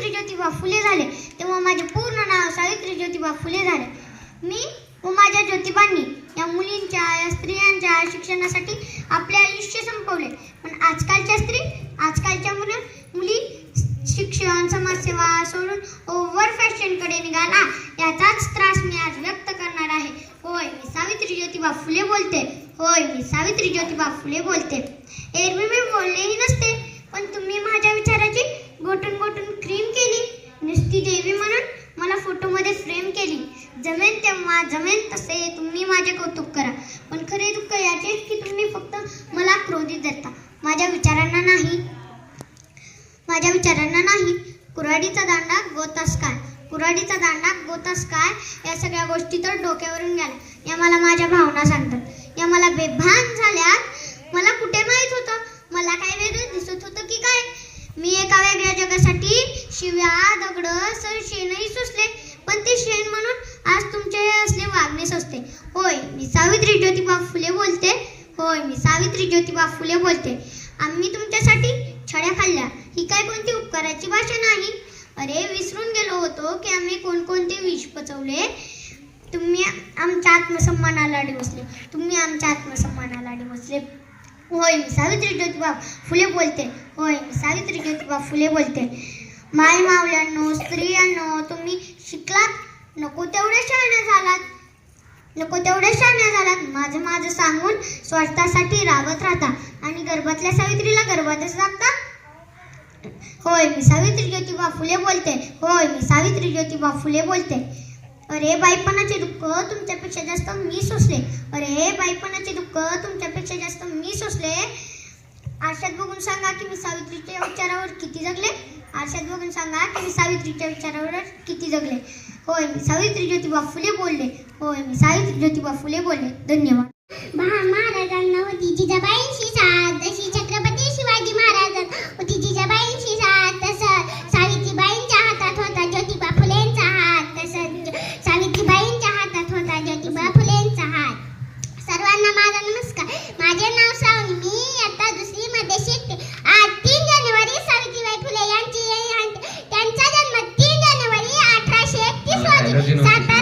सावित्री ज्योतिबा फुले झाले. तेव्हा माझे पूर्ण नाव सावित्री ज्योतिबा फुले झाले. मी व माझ्या ज्योतिबांनी या मुलींच्या या स्त्रियांच्या शिक्षणासाठी आपले आयुष्य संपवले. पण आजकालच्या स्त्री आजकालच्या मुलं मुली शिक्षण समाजसेवा सोडून ओव्हर फॅशनकडे निघाला. याचाच त्रास मी आज व्यक्त करणार आहे. होय मी सावित्री ज्योतिबा फुले बोलते. होय मी सावित्री ज्योतिबा फुले बोलते. एरवी मी बोललेही नसते. केली. जमेन तेव्हा जमेन तसे तुम्ही माझे कौतुक करा. पण खरे दुःख याचेच की तुम्ही फक्त मला क्रोधित धरता. माझ्या विचारांना नाही. माझ्या विचारांना नाही. कुऱ्हाडीचा दांडा गोतास काय? कुऱ्हाडीचा दांडा गोतास काय? या सगळ्या गोष्टी तर डोक्यावरून गेल्या या मला माझ्या भावना सांगतात. या मला बेभान झाल्यात. मला कुठे माहीत होतं? मला काय वेगळं दिसत होतं की काय? मी एका वेगळ्या जगासाठी शिव्या दगड सर शेणही सुचले पण ते शेण म्हणून आज तुमचे हे असले वागणेच असते होय मी सावित्री ज्योतिबा फुले बोलते. होय मी सावित्री ज्योतिबा फुले बोलते. आम्ही तुमच्यासाठी छड्या खाल्ल्या. ही काय कोणती उपकाराची भाषा नाही? अरे विसरून गेलो होतो की आम्ही कोणकोणते विष पचवले. तुम्ही आमच्या आत्मसन्मानाला डिवसले तुम्ही आमच्या आत्मसन्मानाला डिवसले होय मी सावित्री ज्योतिबा फुले बोलते. होय मी सावित्री ज्योतिबा फुले बोलते. माय मावल्यांनो स्त्रियांनो तुम्ही शिकलात? नको तेवढे शाळा नको तेवढे शहाण्या झालात. माझं माझं सांगून स्वार्थासाठी रागत राहता. आणि गर्भातल्या सावित्रीला गर्भातच लागता? होय मी सावित्री ज्योतिबा फुले बोलते. होय मी सावित्री ज्योतिबा फुले बोलते. अरे बाईपणाचे दुःख तुमच्यापेक्षा जास्त मी सोसले. अरे बाईपणाचे दुःख तुमच्यापेक्षा जास्त मी सोसले. आरशात बघून सांगा की मी सावित्रीच्या विचारावर किती जगले? आरशात बघून सांगा की मी सावित्रीच्या विचारावरच किती जगले. होय मी सावित्री ज्योतिबा फुले बोलले. होय मी सावित्री ज्योतिबा फुले बोलले. धन्यवाद. महा महाराजांना होती जिजाबाईंशी साथ जशी छत्रपती शिवाजी महाराजां. होती जिजाबाईंशी साथ तसं सावित्रीबाईंच्या हातात होता ज्योतिबा फुलेंचा हात. तसं सावित्रीबाईंच्या हातात होता ज्योतिबा फुलेंचा हात. सर्वांना माझा नमस्कार. माझे नाव श्रावणी. मी फुले